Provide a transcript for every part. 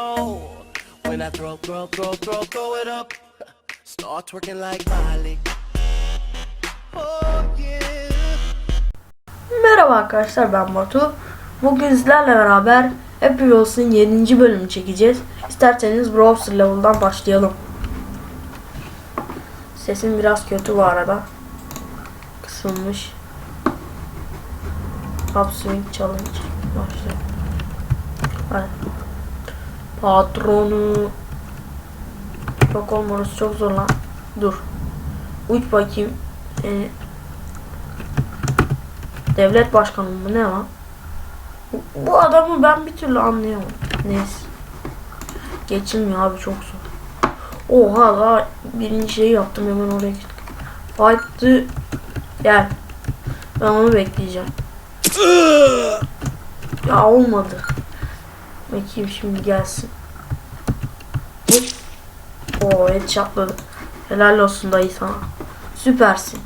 When I throw, throw, throw, throw, throw it up, start twerking like Miley. Oh yeah. Merhaba arkadaşlar ben Batu. Bugün sizlerle beraber Happy Wheels'ın 7. bölümünü çekeceğiz. İsterseniz Browser Level'dan başlayalım. Sesim biraz kötü bu arada. Kısılmış. Upswing Challenge başlıyor. Hadi. Patronu. Çok olmaz çok zor lan. Dur. Uç bakayım. Ee, Devlet başkanı mı ne lan? Bu- adamı ben bir türlü anlayamadım. Neyse. Geçilmiyor abi çok zor. Oha daha birinci şeyi yaptım hemen oraya gittim. Fight the... Gel. Ben onu bekleyeceğim. ya olmadı. Bakayım şimdi gelsin. Oo headshotladı. Helal olsun dayı sana. Süpersin.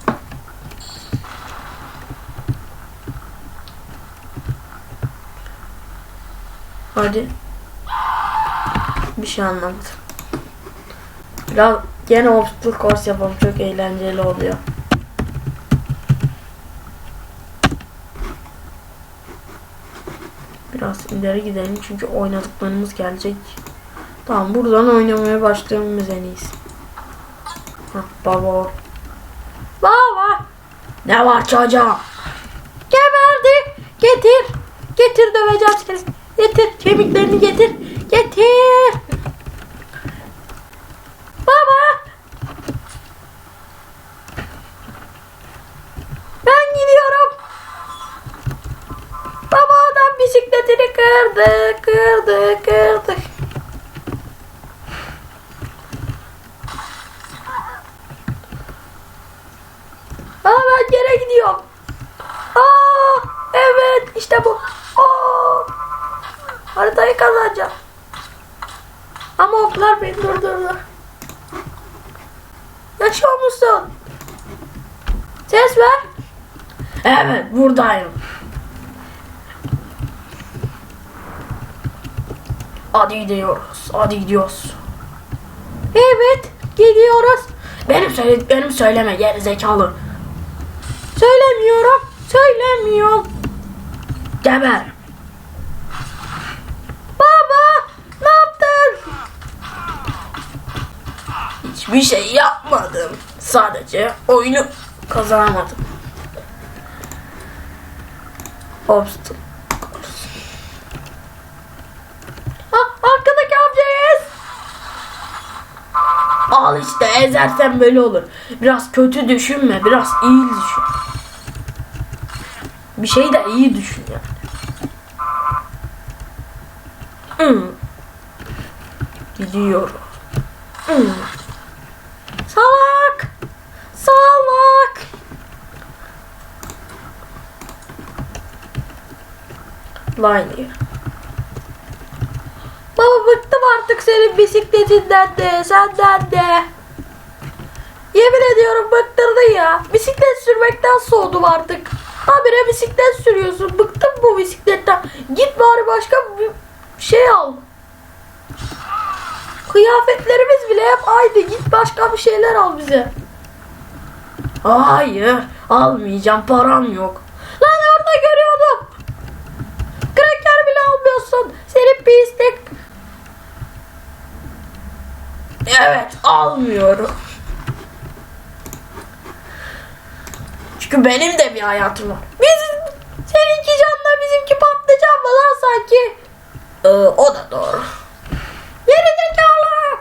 Hadi. Bir şey anlamadım. Biraz gene obstacle course yapalım. Çok eğlenceli oluyor. Biraz ileri gidelim çünkü oynadıklarımız gelecek. Tamam buradan oynamaya başlayalım en iyisi. Hah baba. Baba. Ne var çocuğum? Geberdi. Getir. Getir döveceğim seni. Getir kemiklerini. Getir. Baba. Ben gidiyorum. Baba adam bisikletini kırdı, kırdı, kırdı. Aa ben geri gidiyorum. Aa evet işte bu. Aa. Haritayı kazanacağım. Ama oklar beni durdurdu. Yaşıyor musun? Ses ver. Evet buradayım. Hadi gidiyoruz. Hadi gidiyoruz. Evet gidiyoruz. Benim söylediklerimi söyleme geri zekalı. Söylemiyorum. Söylemiyorum. Geber. Baba ne yaptın? Hiçbir şey yapmadım. Sadece oyunu kazanamadım. Obstacle. Al işte ezersen böyle olur. Biraz kötü düşünme, biraz iyi düşün. Bir şey de iyi düşün yani. Hmm. Gidiyor. Hmm. Salak. Salak. Line Baba artık senin bisikletinden de senden de. Yemin ediyorum bıktırdın ya. Bisiklet sürmekten soğudum artık. Habire bisiklet sürüyorsun. Bıktım bu bisikletten. Git bari başka bir şey al. Kıyafetlerimiz bile hep aynı. Git başka bir şeyler al bize. Hayır. Almayacağım. Param yok. Lan orada görüyordum. Kraker bile almıyorsun. Senin pislik. Evet almıyorum. Çünkü benim de bir hayatım var. Biz seninki canla bizimki patlıcan mı lan sanki? Ee, o da doğru. Geri zekalı.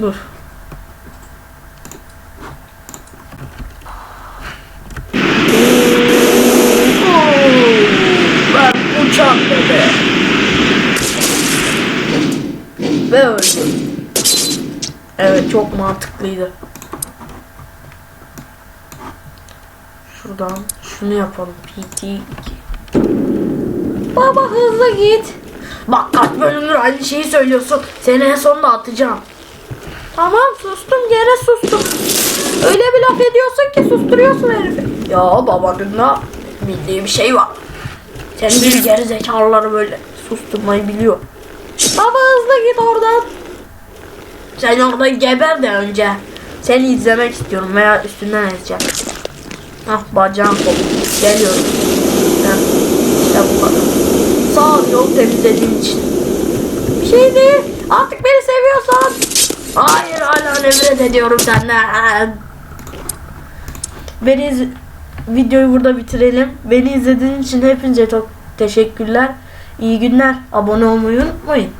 Dur. Ve öldüm. Evet çok mantıklıydı. Şuradan şunu yapalım. PT2. Baba hızlı git. Bak kaç bölümdür aynı şeyi söylüyorsun. Seni en sonunda atacağım. Tamam sustum gene sustum. Öyle bir laf ediyorsun ki susturuyorsun herifi. Ya babanın da bildiği bir şey var. Senin gibi gerizekalıları böyle susturmayı biliyor. Baba hızlı git oradan. Sen orada geber de önce. Seni izlemek istiyorum veya üstünden ezeceğim. Ah bacağım koptu. Geliyorum. Sağ ol yol temizlediğin için. Bir şey değil. Artık beni seviyorsan. Hayır hala nefret ediyorum senden. Beni videoyu burada bitirelim. Beni izlediğiniz için hepinize çok teşekkürler. İyi günler. Abone olmayı unutmayın.